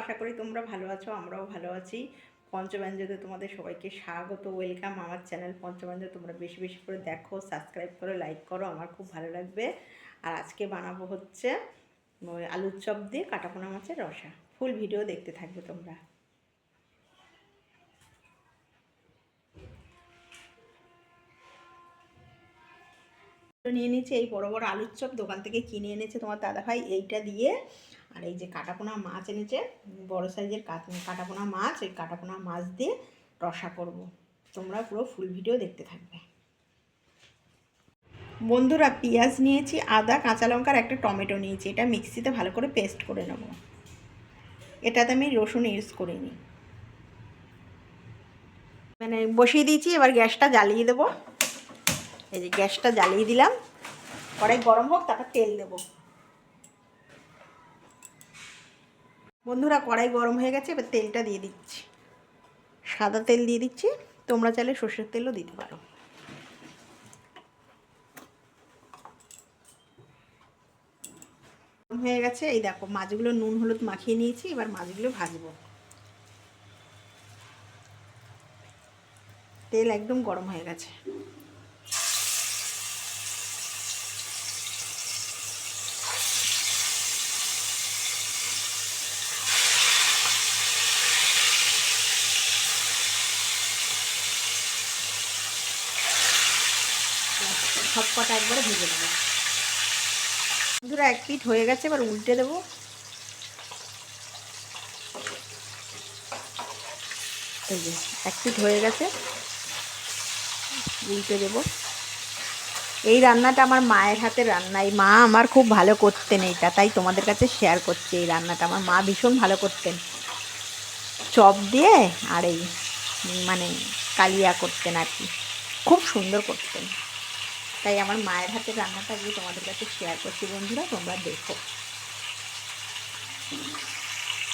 আশা করি তোমরা ভালো আছো, আমরাও ভালো আছি। পঞ্চব্যঞ্জতে তোমাদের সবাইকে স্বাগত, ওয়েলকাম। আমার চ্যানেল পঞ্চব্যঞ্জ তোমরা বেশি বেশি করে দেখো, সাবস্ক্রাইব করো, লাইক করো, আমার খুব ভালো লাগবে। আর আজকে বানাবো হচ্ছে আলুর চপ দিয়ে কাটাপোনা মাছের রসা। ফুল ভিডিও দেখতে থাকবে তোমরা। নিয়ে নিয়েছি, এই বড় বড় আলুর চপ দোকান থেকে কিনে এনেছে তোমার দাদাভাই, এইটা দিয়ে। আর এই যে কাটাপোনা মাছ এনেছে, বড় সাইজের কাটাপোনা মাছ, এই কাটাপোনা মাছ দিয়ে রসা করব। তোমরা পুরো ফুল ভিডিও দেখতে থাকবে। বন্ধুরা, পেঁয়াজ নিয়েছি, আদা, কাঁচা লঙ্কার একটা টমেটো নিয়েছি। এটা মিক্সিতে ভালো করে পেস্ট করে নেব। এটাতে আমি রসুন ইউজ করিনি। মানে বসিয়ে দিয়েছি, এবার গ্যাসটা জ্বালিয়ে দেবো। এই যে গ্যাসটা জ্বালিয়ে দিলাম। কড়াই গরম হোক, তারপর তেল দেব। বন্ধুরা, কড়াই গরম হয়ে গেছে, এবার তেলটা দিয়ে দিচ্ছি। সাদা তেল দিয়ে দিচ্ছি। তোমরা চাইলে সর্ষের তেলও দিতে পারো। হয়ে গেছে, এই দেখো, মাছগুলো নুন, হলুদ মাখিয়ে নিয়েছি, এবার মাছগুলো ভাজবো। তেল একদম গরম হয়ে গেছে। সব কটা একবারে ভেজে দেবো বন্ধুরা, এক পিঠ হয়ে গেছে, এবার উল্টে দেবো। এক পিঠ হয়ে গেছে, উল্টে দেবো। এই রান্নাটা আমার মায়ের হাতের রান্না। এই মা আমার খুব ভালো করতেন এইটা, তাই তোমাদের কাছে শেয়ার করছি এই রান্নাটা। আমার মা ভীষণ ভালো করতেন। চপ দিয়ে আর এই মানে কালিয়া করতেন আর কি। খুব সুন্দর করতেন। তাই আমার মায়ের হাতের রান্নাটা গিয়ে তোমাদের কাছে শেয়ার করছি বন্ধুরা, তোমরা দেখো।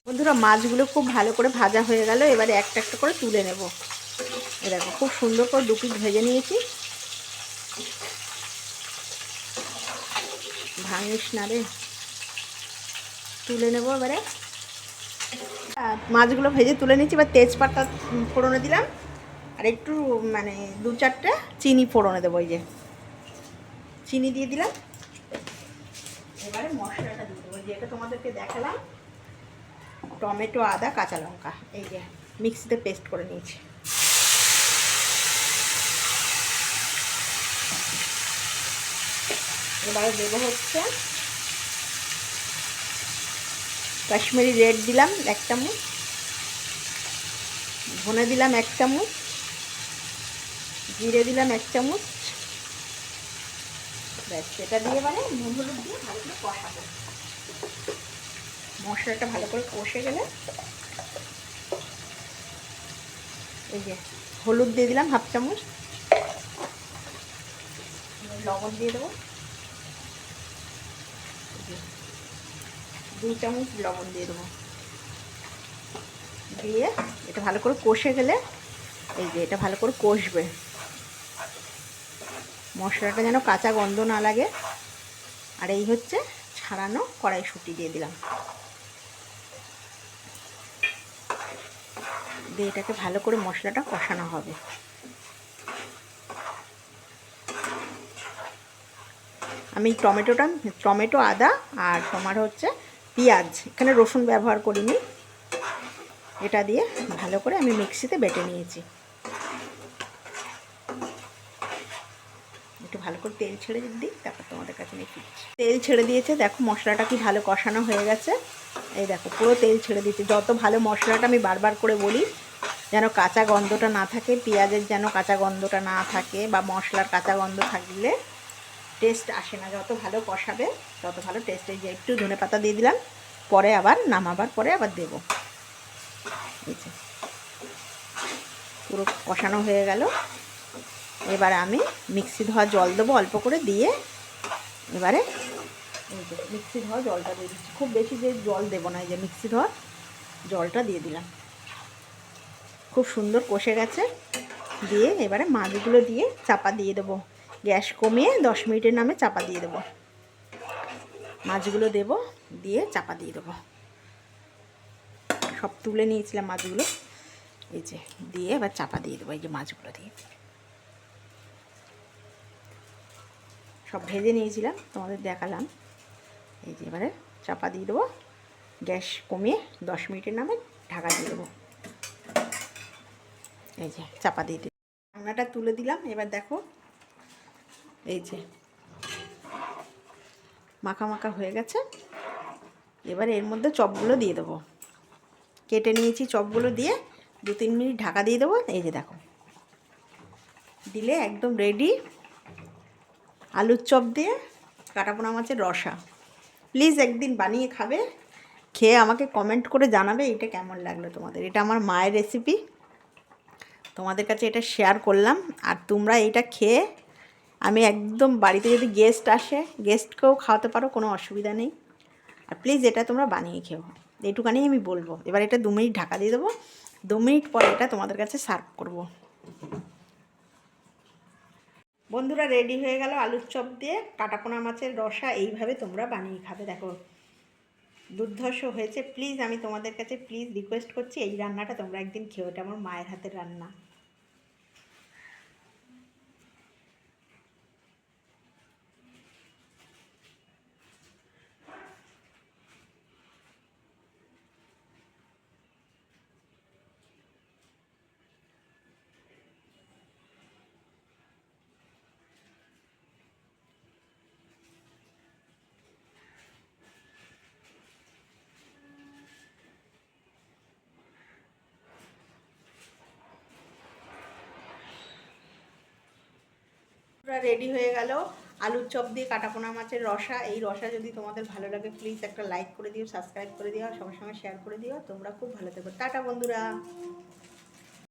বন্ধুরা, মাছগুলো খুব ভালো করে ভাজা হয়ে গেল, এবারে একটা একটা করে তুলে নেব। দেখো, খুব সুন্দর করে দু পিস ভেজে নিয়েছি। ভাঙিস না রে। তুলে নেব এবারে। মাছগুলো ভেজে তুলে নিচ্ছি এবার তেজপাতা ফোড়নে দিলাম। আর একটু মানে দু চারটে চিনি ফোড়নে দেবো এই যে। চিনি দিয়ে দিলাম। এবারে মশলাটা দিয়ে দেবো। যেটা তোমাদেরকে দেখালাম, টমেটো, আদা, কাঁচা লঙ্কা, এই যে মিক্সিতে পেস্ট করে নিয়েছি। এবারে দেবো হচ্ছে কাশ্মীরি রেড দিলাম এক চামচ, ধনে দিলাম এক চামচ, জিরে দিলাম এক চামচ ব্যাস, সেটা দিয়ে মানে নুন হলুদ দিয়ে ভালো করে কষাবো। মশলাটা ভালো করে কষে গেলে এই যে হলুদ দিয়ে দিলাম হাফ চামচ। লবণ দিয়ে দেবো। দু চামচ লবণ দিয়ে দেবো। দিয়ে এটা ভালো করে কষে গেলে এই যে এটা ভালো করে কষবে। মশলাটা যেন কাঁচা গন্ধ না লাগে। আর এই হচ্ছে ছাড়ানো কড়াইশুঁটি দিয়ে দিলাম। দিয়ে এটাকে ভালো করে মশলাটা কষানো হবে। আমি টমেটোটা, টমেটো আদা আর তোমার হচ্ছে পেঁয়াজ, এখানে রসুন ব্যবহার করিনি। এটা দিয়ে ভালো করে আমি মিক্সিতে বেটে নিয়েছি। একটু ভালো করে তেল ছেড়ে দিই, তারপর তোমাদের কাছে নিয়ে ফিরছি। তেল ছেড়ে দিয়েছে, দেখো মশলাটা কি ভালো কষানো হয়ে গেছে। এই দেখো, পুরো তেল ছেড়ে দিয়েছে। যত ভালো মশলাটা আমি বারবার করে বলি, যেন কাঁচা গন্ধটা না থাকে, পেঁয়াজের যেন কাঁচা গন্ধটা না থাকে বা মশলার কাঁচা গন্ধ থাকলে টেস্ট আসে না। যত ভালো কষাবে, তত ভালো টেস্ট যে একটু ধনে পাতা দিয়ে দিলাম, পরে আবার নামাবার পরে আবার দেবো। পুরো কষানো হয়ে গেল। এবারে আমি মিক্সি ধোয়া জল দেবো অল্প করে দিয়ে এবারে মিক্সি ধোয়া জলটা দিয়ে দিচ্ছি। খুব বেশি যে জল দেবো না, এই যে মিক্সি ধোয়া জলটা দিয়ে দিলাম। খুব সুন্দর কষে গেছে। দিয়ে এবারে মাছগুলো দিয়ে চাপা দিয়ে দেবো। গ্যাস কমিয়ে দশ মিনিটের নামে চাপা দিয়ে দেবো। মাছগুলো দেবো, দিয়ে চাপা দিয়ে দেবো। সব তুলে নিয়েছিলাম মাছগুলো। এই যে, দিয়ে এবার চাপা দিয়ে দেবো এই যে মাছগুলো দিয়ে। সব ভেজে নিয়েছিলাম, তোমাদের দেখালাম। এই যে এবারে চাপা দিয়ে দেবো, গ্যাস কমিয়ে দশ মিনিটের নামে ঢাকা দিয়ে দেবো। এই যে চাপা দিয়ে দিই রান্নাটা তুলে দিলাম, এবার দেখো, এই যে মাখা মাখা হয়ে গেছে। এবার এর মধ্যে চপগুলো দিয়ে দেবো। কেটে নিয়েছি চপগুলো দিয়ে দু তিন মিনিট ঢাকা দিয়ে দেবো। এই যে দেখো, দিলে একদম রেডি আলুর চপ দিয়ে কাটাপোনা মাছের রসা। প্লিজ একদিন বানিয়ে খাবে, খেয়ে আমাকে কমেন্ট করে জানাবে এটা কেমন লাগল তোমাদের। এটা আমার মায়ের রেসিপি তোমাদের কাছে এটা শেয়ার করলাম। আর তোমরা এটা খেয়ে, আমি একদম বাড়িতে যদি গেস্ট আসে গেস্টকেও খাওয়াতে পারো, কোনো অসুবিধা নেই। আর প্লিজ এটা তোমরা বানিয়ে খেও। এইটুকানি আমি বলব। এবার এটা দু মিনিট ঢাকা দিয়ে দেবো। দু মিনিট পর এটা তোমাদের কাছে সার্ভ করব। বন্ধুরা রেডি হয়ে গেল আলুর চপ দিয়ে। কাটাপোনা মাছের রসা এইভাবে তোমরা বানিয়ে খাবে। দেখো, দুর্ধর্ষ হয়েছে। প্লিজ আমি তোমাদের কাছে প্লিজ রিকোয়েস্ট করছি, এই রান্নাটা তোমরা একদিন খেয়ে এটা আমার মায়ের হাতের রান্না। পুরো রেডি হয়ে গেল। আলুর চপ দিয়ে কাটাপোনা মাছের রসা। এই রসা যদি তোমাদের ভালো লাগে প্লিজ একটা লাইক করে দিও সাবস্ক্রাইব করে দিও সবার সঙ্গে শেয়ার করে দিও। তোমরা খুব ভালো থাকো। টাটা বন্ধুরা।